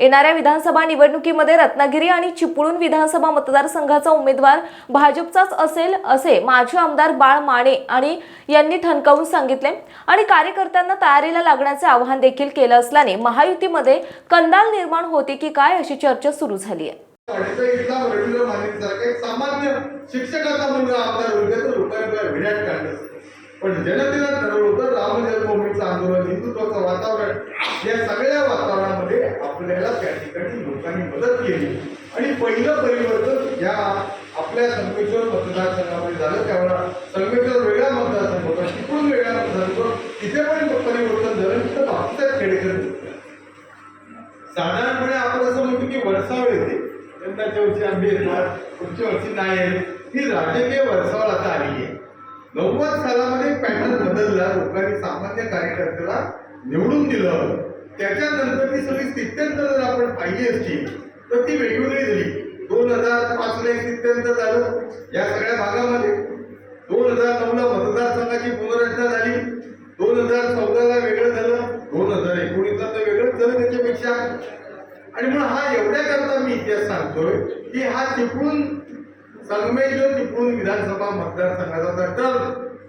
येणाऱ्या विधानसभा निवडणुकीमध्ये रत्नागिरी आणि चिपळूण विधानसभा मतदारसंघाचा उमेदवार भाजपचाच असेल असे माजी आमदार बाळ माने आणि यांनी ठणकावून सांगितले. आणि कार्यकर्त्यांना तयारीला लागण्याचे आवाहन देखील केलं असल्याने महायुतीमध्ये कंदाल निर्माण होते की काय अशी चर्चा सुरू झाली आहे. सामान्य शिक्षकाचा मुलगा आमदार होईल तर लोकांना विराट काढलं पण जनतेला ठरवलं होतं राम जन्मभूमीचं आंदोलन हिंदुत्वाचं वातावरण या सगळ्या वातावरणामध्ये आपल्याला त्या ठिकाणी लोकांनी मदत केली. आणि पहिलं परिवर्तन या आपल्या संगमेश्वर मतदारसंघामध्ये झालं. त्यावेळेला संगमेश्वर वेगळा मतदारसंघ होता. शिकून वेगळा मतदारसंघ. होता तिथे पण परिवर्तन झालं. तिथं बाकीचं खेडेकर साधारणपणे आपण असं म्हणतो की वर्षावळ येते. यंदाच्या वर्षी आंबे येतात पुढच्या वर्षी नाही येत ही राजकीय वर्षावळ आता आली आहे. नव्वद सालामध्ये पॅटर्न बदलला. लोकांनी सामान्य कार्यकर्त्याला निवडून दिलं. त्याच्यानंतर ती सगळी स्थित्यंतर जर आपण पाहिली असती तर ती वेगवेगळी झाली. दोन हजार पाचला एक स्थित्यंतर झालं या सगळ्या भागामध्ये. दोन हजार नऊला मतदारसंघाची पुनर्रचना झाली. दोन हजार चौदाला वेगळं झालं. दोन हजार एकोणीसला तर वेगळंच झालं त्याच्यापेक्षा. आणि म्हणून हा एवढ्या करता मी इतिहास सांगतोय की हा चिपळूण संगमेश्वर चिपळूण विधानसभा मतदारसंघाचा तर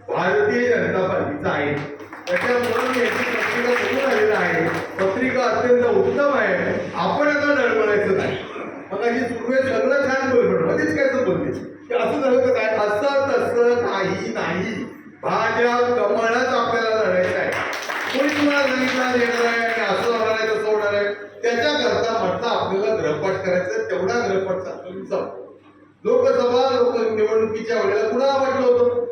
भारतीय जनता पार्टीचा आहे. त्याच्यामुळे मी याची पत्रिका आलेला आहे. पत्रिका अत्यंत उत्तम आहे. आपण आता डळमळायचं नाही. मग अशी सुरुवात सगळं छान बोलतो मध्येच काय असं बोलते की असं झालं तर काय? असं तसं काही नाही. भाजप कमळच आपल्याला लढायचं आहे. कोणी तुम्हाला सांगितलं येणार आहे आणि असं होणार आहे तसं होणार आहे? त्याच्याकरता म्हटलं आपल्याला ग्रहपाठ करायचं तेवढा ग्रहपाठ तुमचा लोकसभा लोक निवडणुकीच्या वेळेला कुणाला वाटलं होतं?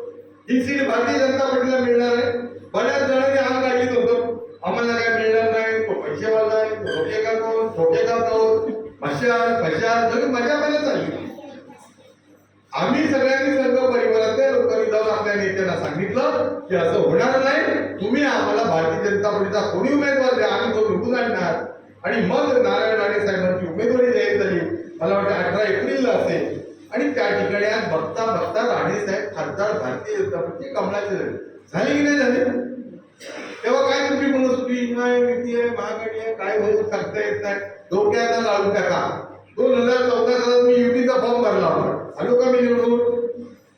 ही सीट भारतीय जनता पार्टीला मिळणार आहे. बऱ्याच जणांनी अंग काढली होतो आम्हाला काय मिळणार नाही तो पैसेवाला आहे तो ठोकेका कोण ठोकेका कोण मशाल फशाल सगळी मजा मजा चालली. आम्ही सगळ्यांनी सर्व परिवारातल्या लोकांनी जाऊन आपल्या नेत्यांना सांगितलं की असं होणार नाही. तुम्ही आम्हाला भारतीय जनता पार्टीचा कोणी उमेदवार द्या आम्ही तो निवडून आणणार. आणि मग नारायण राणे साहेबांची उमेदवारी जाहीर झाली. मला वाटतं अठरा एप्रिलला असेल. आणि त्या ठिकाणी आज बघता बघता खासदार भारतीय जनता पक्षी कमळाचे झाले झाले की नाही झाले? तेव्हा काय तुम्ही म्हणत तुम्ही नाही भीती आहे महागडी आहे काय होईल सांगता येत नाही. धोक्याला लावून टाका दोन हजार चौदा सालात मी युतीचा फॉर्म भरला होता. आलो का मी निवडून?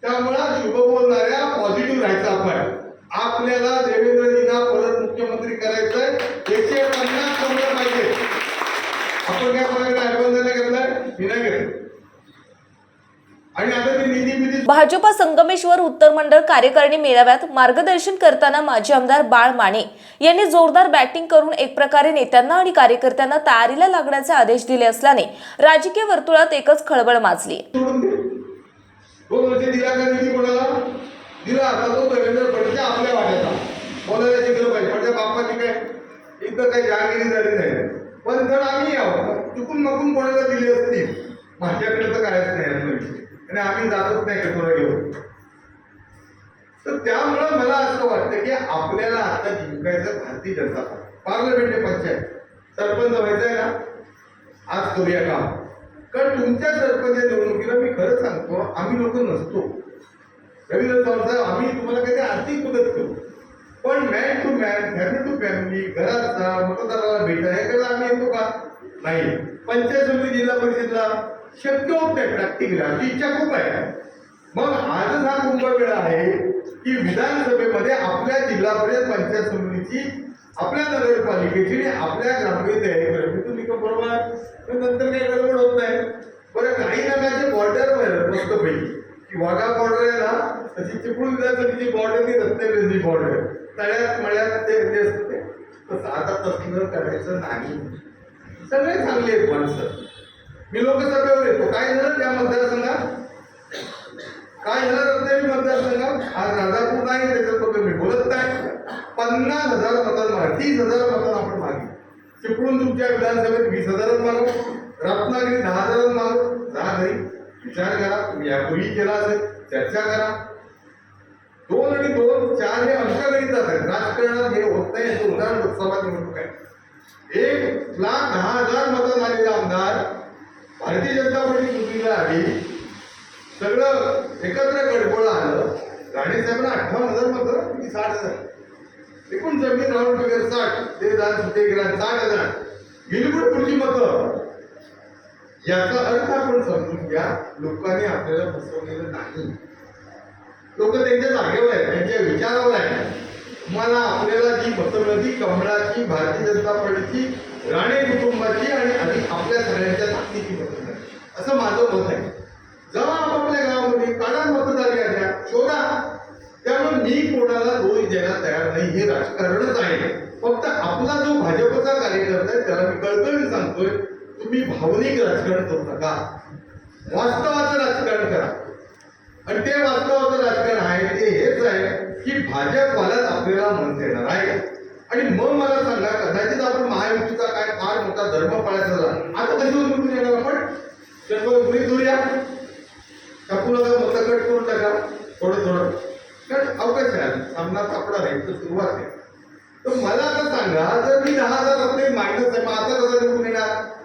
त्यामुळं शुभ बोलणाऱ्या पॉझिटिव्ह राहायचं आपण. आपल्याला देवेंद्रजींना परत मुख्यमंत्री करायचंय. एकशे पन्नास कमलं पाहिजे आपण काय कोणाकडे ऍडव्हान्स नाही घेतलाय मी नाही घेतलं आणि आता ते निधी बिधी भाजपा संगमेश्वर उत्तर मंडळ कार्यकारिणी मेळाव्यात मार्गदर्शन करताना माजी आमदार बाळ माने यांनी जोरदार बॅटिंग करून एक प्रकारे नेत्यांना आणि कार्यकर्त्यांना तयारीला लागण्याचे आदेश दिले असल्याने राजकीय वर्तुळात एकच खळबळ माजली. पण जर आम्ही चुकून मकून कोणाला दिली असतील माझ्याकडे तर कायच नाही आणि आम्ही जातच नाही कचोरा घेऊन तर त्यामुळं मला असं वाटतं की आपल्याला आता जिंकायचं भारतीय जनता पार्टी. पार्लमेंट आहे पंचायत सरपंच व्हायचं आहे ना? आज करूया काम. कारण तुमच्या सरपंच निवडणुकीला मी खरं सांगतो आम्ही लोक नसतो. रवींद्र चव्हाण साहेब आम्ही तुम्हाला काही आर्थिक मदत करू. पण man to man family to family घरात जा मतदाराला भेटा हे करायला आम्ही येतो का? नाही. पंचायत समिती जिल्हा परिषदला शक्य होत नाही प्रॅक्टिकली इच्छा खूप आहे. मग आजच हा कुंभमेळ आहे की विधानसभेमध्ये आपल्या जिल्हा परिषद पंचायत समितीची आपल्या नगरपालिकेची आणि आपल्या ग्रामपंचायत तयारी करायची तुम्ही बरोबर पण नंतर काही गडबड होत नाही. बरं काही नगाचे बॉर्डर मस्तपैकी की वाघा बॉर्डर आहे ना तशी चिपळूण विधानसभेची बॉर्डर ती रत्नागिरीची बॉर्डर तळ्यात मळ्यात ते असते तसं आता तसं करायचं नाही. सगळे चांगले आहेत माणसं. मी लोकसभेवर येतो काय झालं? त्या मतदारसंघात? काय झालं? रत्नागिरी मतदारसंघात? आज राजापूर नाही त्याच्याबद्दल मी बोलत नाही. पन्नास हजार मतांना मागे तीस हजार मतांना आपण मागे चिपळून तुमच्या विधानसभेत वीस हजारात मागू रत्नागिरी दहा हजारात मागू जा घरी. विचार करा. तुम्ही यापूर्वी केला असेल. चर्चा करा. दोन आणि दोन चार हे अंकगणित आहेत. राजकारणात हे होत नाही. याचं उदाहरण लोकसभा निवडणूक आहे. एक लाख दहा हजार मतं आलेला आमदार भारतीय जनता पार्टी चुकीला आली. सगळं एकत्र गडबड आलं. राणे साहेबांना अठ्ठावन्न हजार मतं किती साठ हजार. एकूण जमीन राहून वगैरे साठ ते दान सुटे गेला साठ हजार. बिलकुल पुढची मतं. याचा अर्थ आपण समजून घ्या लोकांनी आपल्याला फसवलेलं नाही. लोक त्यांच्या जागेवर आहेत त्यांच्या विचारावर आहेत. मला आपल्याला जी मतं मिळाली कमळाची भारतीय जनता पार्टीची राणे कुटुंबाची आणि अधिक आपल्या सगळ्यांच्या ताकदीची मदत असं माझं मत आहे. जेव्हा आपापल्या गावामध्ये काढा मतदार याद्या शोधा. त्यामुळे मी कोणाला दोष द्यायला तयार नाही हे राजकारणच आहे. फक्त आपला जो भाजपचा कार्यकर्ता आहे त्याला मी कळकळीने सांगतोय तुम्ही भावनिक राजकारण करू नका. वास्तवाचं राजकारण करा. आणि ते वास्तवाचं राजकारण आहे ते हेच आहे की भाजपवालाच आपल्याला मन देणार आहे. आणि मग मला सांगा कदाचित आपण महायुतीचा काय फार मोठा धर्म पाळायचा झाला. आता कधी उद्भून येणार आपण? सर्व गृहित धरूया. टाकू नका मत कट करून टाका. थोडं थोडं. कारण अवकाश आहे. सामना सापडा आहे तर सुरुवात आहे. तर मला आता सांगा जर मी दहा हजार आपले मायनस आहे मग आता कसं निवडून येणार?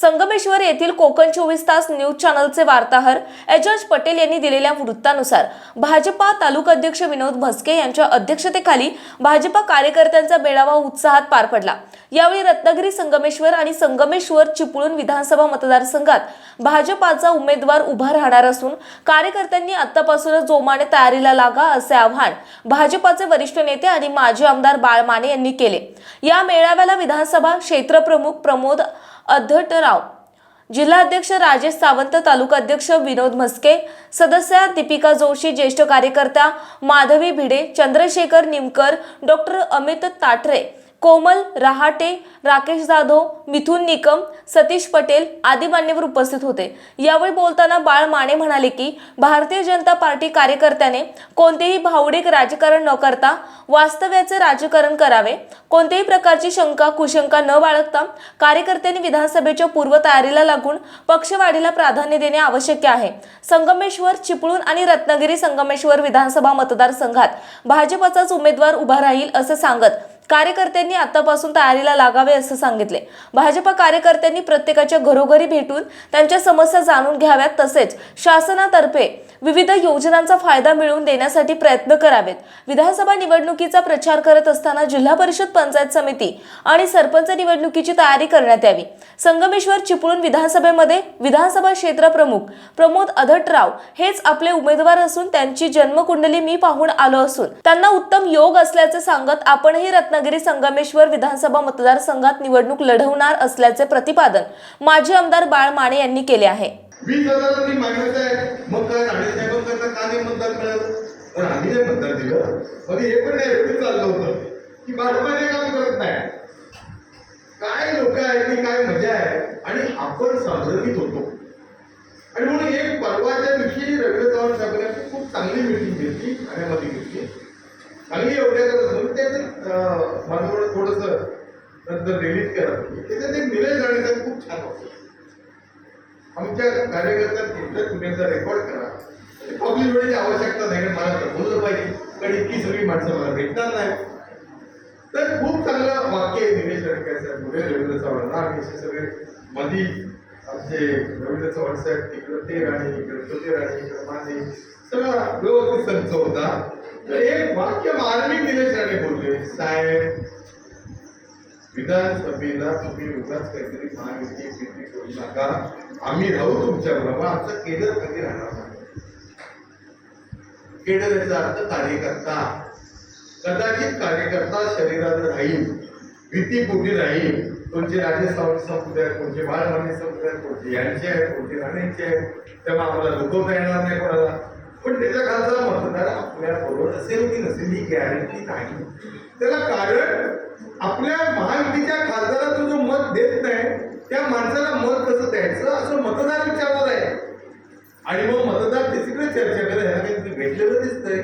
संगमेश्वर येथील कोकण चोवीस तास न्यूज चॅनलचे वार्ताहर एजाज पटेल यांनी दिलेल्या वृत्तानुसार भाजपा तालुका अध्यक्ष विनोद भस्के यांच्या अध्यक्षतेखाली भाजपा कार्यकर्त्यांचा मेळावा उत्साहात पार पडला. यावेळी रत्नागिरी संगमेश्वर आणि संगमेश्वर चिपळूण विधानसभा मतदारसंघात भाजपाचा उमेदवार उभा राहणार असून कार्यकर्त्यांनी आतापासूनच जोमाने तयारीला लागा असे आव्हान भाजपाचे वरिष्ठ नेते आणि माजी आमदार बाळ माने यांनी केले. या मेळाव्याला विधानसभा क्षेत्रप्रमुख प्रमोद अद्धटराव जिल्हाध्यक्ष राजेश सावंत तालुका अध्यक्ष विनोद म्हस्के सदस्य दीपिका जोशी ज्येष्ठ कार्यकर्ता माधवी भिडे चंद्रशेखर निमकर डॉक्टर अमित ताठरे. कोमल रहाटे राकेश जाधव मिथुन निकम सतीश पटेल आदी मान्यवर उपस्थित होते. यावेळी बोलताना बाळ माने म्हणाले की भारतीय जनता पार्टी कार्यकर्त्याने कोणतेही भावडिक राजकारण न करता वास्तव्याचे राजकारण करावे. कोणत्याही प्रकारची शंका कुशंका न बाळगता कार्यकर्त्यांनी विधानसभेच्या पूर्वतयारीला लागून पक्षवाढीला प्राधान्य देणे आवश्यक आहे. संगमेश्वर चिपळूण आणि रत्नागिरी संगमेश्वर विधानसभा मतदारसंघात भाजपचाच उमेदवार उभा राहील असं सांगत कार्यकर्त्यांनी आतापासून तयारीला लागावे असं सांगितले. भाजपा कार्यकर्त्यांनी प्रत्येकाच्या घरोघरी भेटून त्यांच्या समस्या जाणून घ्याव्यात तसेच शासनातर्फे विविध योजनांचा फायदा मिळवून देण्यासाठी प्रयत्न करावेत. विधानसभा निवडणुकीचा प्रचार करत असताना जिल्हा परिषद पंचायत समिती आणि सरपंच निवडणुकीची तयारी करण्यात यावी. संगमेश्वर चिपळूण विधानसभेमध्ये विधानसभा क्षेत्र प्रमुख प्रमोद अधटराव हेच आपले उमेदवार असून त्यांची जन्मकुंडली मी पाहून आलो असून त्यांना उत्तम योग असल्याचे सांगत आपणही रत्नागिरी संगमेश्वर विधानसभा मतदारसंघात निवडणूक लढवणार असल्याचे प्रतिपादन माजी आमदार बाळ माने यांनी केले आहे. वीस हजाराला आहे. काय की काय लोक आहेत ती काय मजा आहे? आणि आपण सार्वजनिक होतो आणि म्हणून एक परवाच्या दिवशी रवींद्र चव्हाण साहेबांनी खूप चांगली मिटिंग घेतली ठाण्यामध्ये घेतली आणि एवढ्या करत होती त्याच्यात थोडस नंतर रिलीज करत त्याच्यात ते निलेश राणे खूप छान होते. आमच्या कार्यकर्त्यांना तुमच्या तुम्ही रेकॉर्ड करा. पब्लिक वेळेची आवश्यकता नाही मला तर बोललं पाहिजे. कारण इतकी सगळी माणसं मला भेटणार नाही तर खूप चांगलं वाक्य आहे निलेश रडकर साहेब. रवींद्र चव्हाण. आम्ही असे सगळे मधी आमचे रवींद्र चव्हाण साहेब तिकडं ते राणे इकडं तो ते राणे इकडं माझे सगळा व्यवस्थित संच होता. तर एक वाक्य मार्मिक निलेश बोलले. साहेब विधानसभेला तुम्ही उगाच काहीतरी महायुती फिरती करू नका. आम्ही राहू तुमच्या बरोबर. आमचं केडर कधी राहणार नाही? केडर याचा अर्थ कार्यकर्ता. कदाचित कार्यकर्ता शरीरात राहील भीतीपोटी राहील. कोणचे राजस्थान समुदाय कोणचे बाळमाने समुदाय कोणते यांचे आहे कोणते राणेचे आहे तेव्हा आम्हाला दुखवता येणार नाही कोणाला. पण त्याच्या खालचा मतदार आपल्या बरोबर असेल की नसेल ही गॅरंटी नाही. त्याला कारण आपल्या महायुतीच्या खासदाराचं जो मत देत नाही त्या माणसाला मत कसं द्यायचं असं मतदार विचारणार आहे. आणि मग मतदार तिसरीकडे चर्चा करत ह्याला काही भेटलेलं दिसतंय.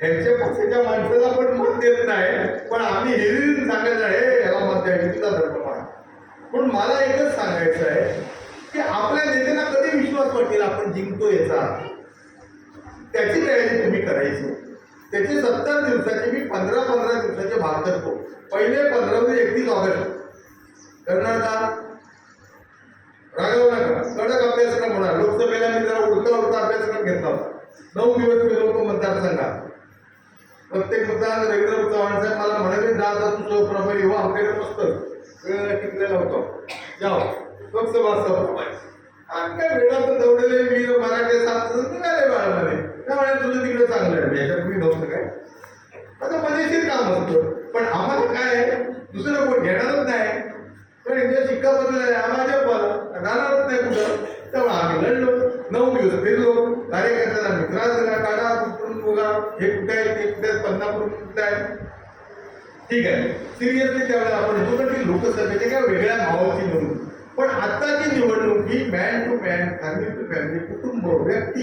ह्यांच्या पक्षाच्या माणसाला पण मत देत नाही पण आम्ही हे सांगायचं आहे याला मत द्यायचं तिचा धर्म पण मला एकच सांगायचं आहे की आपल्या नेत्यांना कधी विश्वास वाटेल आपण जिंकतो याचा? त्याची तयारी तुम्ही करायची. त्याची सत्तर दिवसाची मी पंधरा पंधरा दिवसाचे भाग करतो पहिले पंधरा ते एकतीस ऑगस्ट करणार का रागवू नका. कडक अभ्यासक्रम होणार. लोकसभेला मी जरा उडता उडता अभ्यासक्रम घेतला होता. नऊ दिवस मी लोक मतदारसंघात. प्रत्येक मतदार रवींद्र चव्हाण साहेब मला म्हणाले दादा तास तुझं प्रभावी हो आपल्याकडे मस्त. वेळ टिकलेला होतो. जाओ. लोकसभा सभा. आमच्या काय दौडले वीर मराठे सात निघाले बाळामध्ये. त्यामुळे तुझं तिकडे चांगलं आहे. म्हणजे याच्यात तुम्ही नव्हतं काय? आता मजेशीर काम असतं. पण आम्हाला काय आहे, दुसरं कोण घेणारच नाही. पण इंडिया शिक्का बदलला आहे. आम्हाला पण राहणारच नाही कुठं. त्यामुळे आम्ही लढलो. नऊ दिवस फिरलो. कार्यकर्त्यांना मित्रास दिला काढा कुठून बघा हे कुठे आहे? ते कुठे पन्नापूर कुठे आहे? ठीक आहे. सिरियसली त्यावेळेला आपण येतो तर ती लोकसभेच्या काय वेगळ्या भावाची म्हणून पण आत्ताची निवडणूक ही man to man family to family कुटुंब व्यक्ती